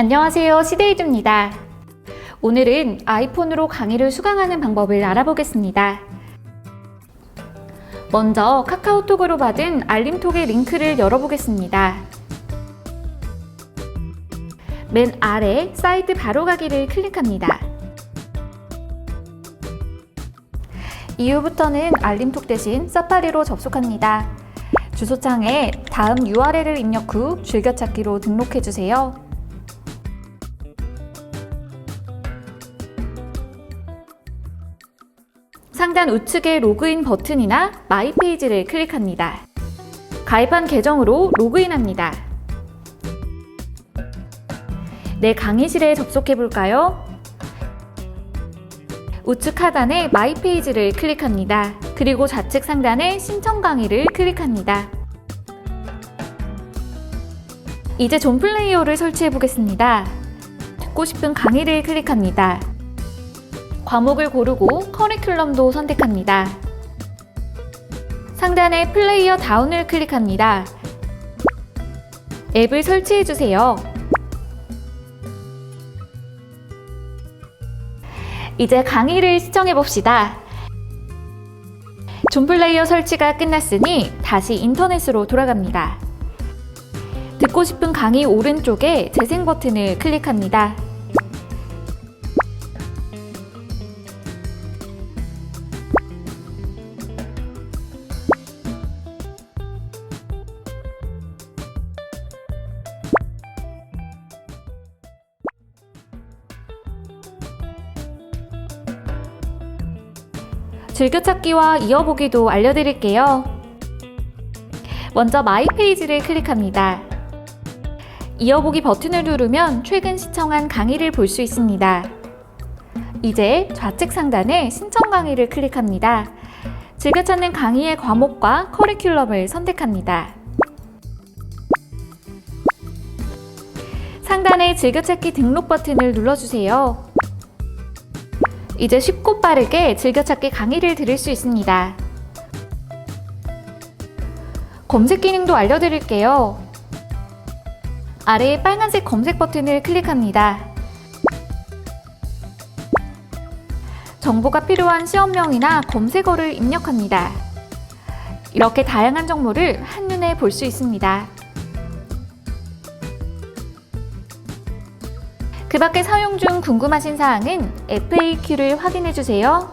안녕하세요. 시데이드입니다. 오늘은 아이폰으로 강의를 수강하는 방법을 알아보겠습니다. 먼저 카카오톡으로 받은 알림톡의 링크를 열어보겠습니다. 맨 아래 사이트 바로가기를 클릭합니다. 이후부터는 알림톡 대신 사파리로 접속합니다. 주소창에 다음 URL을 입력 후 즐겨찾기로 등록해주세요. 상단 우측의 로그인 버튼이나 마이 페이지를 클릭합니다. 가입한 계정으로 로그인합니다. 내 강의실에 접속해 볼까요? 우측 하단에 마이 페이지를 클릭합니다. 그리고 좌측 상단에 신청 강의를 클릭합니다. 이제 존 플레이어를 설치해 보겠습니다. 듣고 싶은 강의를 클릭합니다. 과목을 고르고 커리큘럼도 선택합니다. 상단에 플레이어 다운을 클릭합니다. 앱을 설치해 주세요. 이제 강의를 시청해 봅시다. 존 플레이어 설치가 끝났으니 다시 인터넷으로 돌아갑니다. 듣고 싶은 강의 오른쪽에 재생 버튼을 클릭합니다. 즐겨찾기와 이어보기도 알려드릴게요. 먼저 마이 페이지를 클릭합니다. 이어보기 버튼을 누르면 최근 시청한 강의를 볼 수 있습니다. 이제 좌측 상단에 신청 강의를 클릭합니다. 즐겨찾는 강의의 과목과 커리큘럼을 선택합니다. 상단의 즐겨찾기 등록 버튼을 눌러주세요. 이제 쉽고 빠르게 즐겨찾기 강의를 들을 수 있습니다. 검색 기능도 알려드릴게요. 아래에 빨간색 검색 버튼을 클릭합니다. 정보가 필요한 시험명이나 검색어를 입력합니다. 이렇게 다양한 정보를 한눈에 볼 수 있습니다. 그 밖에 사용 중 궁금하신 사항은 FAQ를 확인해 주세요.